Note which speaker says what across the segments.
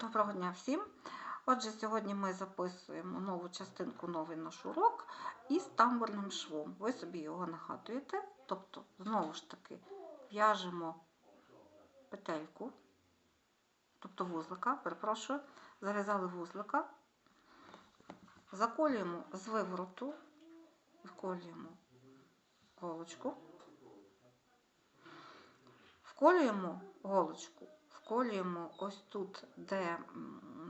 Speaker 1: Доброго дня всім! Отже, сьогодні ми записуємо нову частинку, новий наш урок із тамбурним швом. Ви собі його нагадуєте. Тобто, знову ж таки, в'яжемо петельку, тобто вузлика, перепрошую, зав'язали вузлика, заколюємо з вивороту, вколюємо голочку, вколюємо голочку вколюємо ось тут, де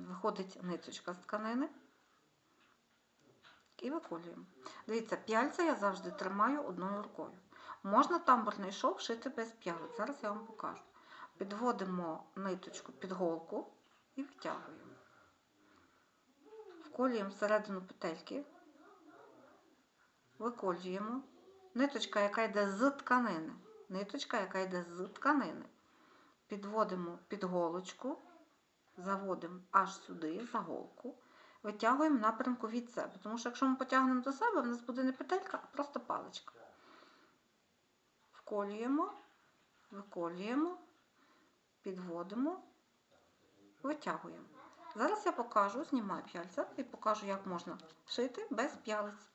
Speaker 1: виходить ниточка з тканини, і виколюємо. Дивіться, п'яльця я завжди тримаю одною рукою. Можна тамбурний шов шити без п'ялиць. Зараз я вам покажу. Підводимо ниточку під голку і витягуємо. Вколюємо всередину петельки, виколюємо. Ниточка, яка йде з тканини. Ниточка, яка йде з тканини підводимо під голочку, заводимо аж сюди, за голку, витягуємо напрямку від себе. Тому що, якщо ми потягнемо до себе, в нас буде не петелька, а просто паличка. Вколюємо, виколюємо, підводимо, витягуємо. Зараз я покажу, знімаю п'яльця і покажу, як можна шити без п'ялиць.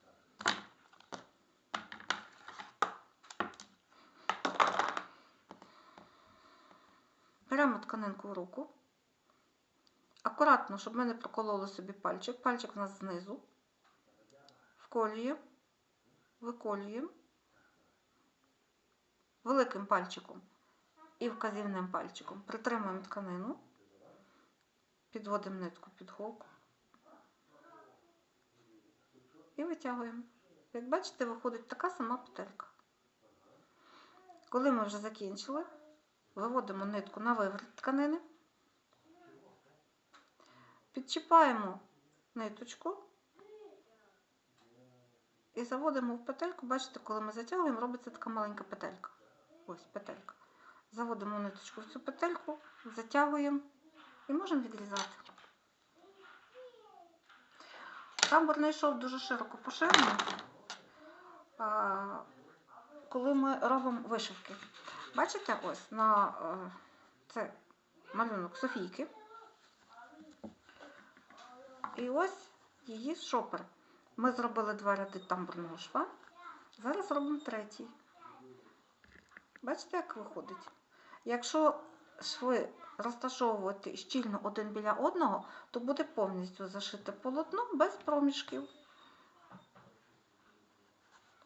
Speaker 1: Беремо тканинку в руку. Акуратно, щоб ми не прокололи собі пальчик. Пальчик у нас знизу. Вколюємо, виколюємо великим пальчиком і вказівним пальчиком. Притримуємо тканину, підводимо нитку під голку і витягуємо. Як бачите, виходить така сама петелька. Коли ми вже закінчили, виводимо нитку на виворот тканини, підчіпаємо ниточку і заводимо в петельку. Бачите, коли ми затягуємо, робиться така маленька петелька. Ось петелька. Заводимо ниточку в цю петельку, затягуємо і можемо відрізати. Тамбурний шов дуже широко поширений, коли ми робимо вишивки. Бачите, ось на е, це малюнок Софійки. І ось її шопер. Ми зробили два ряди тамбурного шва. Зараз робимо третій. Бачите, як виходить? Якщо шви розташовувати щільно один біля одного, то буде повністю зашите полотно без проміжків.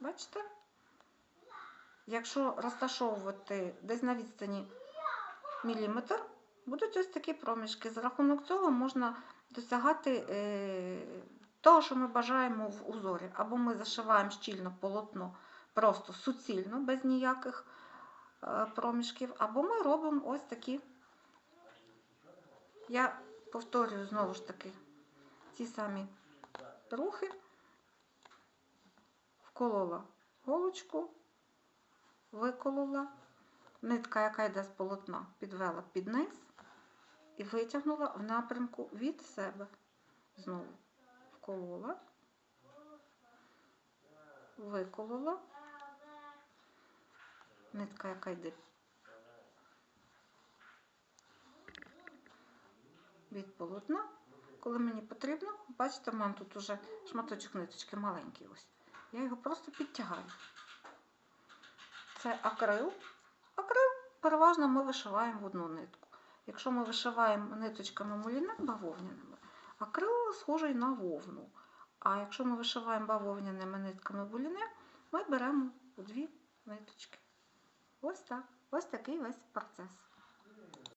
Speaker 1: Бачите? Якщо розташовувати десь на відстані міліметр, будуть ось такі проміжки. За рахунок цього можна досягати е, того, що ми бажаємо в узорі. Або ми зашиваємо щільно полотно просто суцільно, без ніяких е, проміжків, або ми робимо ось такі. Я повторюю знову ж таки ті самі рухи, вколола голочку виколола, нитка, яка йде з полотна, підвела під низ і витягнула в напрямку від себе. Знову вколола, виколола, нитка, яка йде від полотна. Коли мені потрібно, бачите, в мене тут уже шматочок ниточки маленький ось. Я його просто підтягаю. Це акрил. Акрил переважно ми вишиваємо в одну нитку. Якщо ми вишиваємо ниточками муліне бавовняними, акрил схожий на вовну. А якщо ми вишиваємо бавовняними нитками буліне, ми беремо дві ниточки. Ось так. Ось такий весь процес.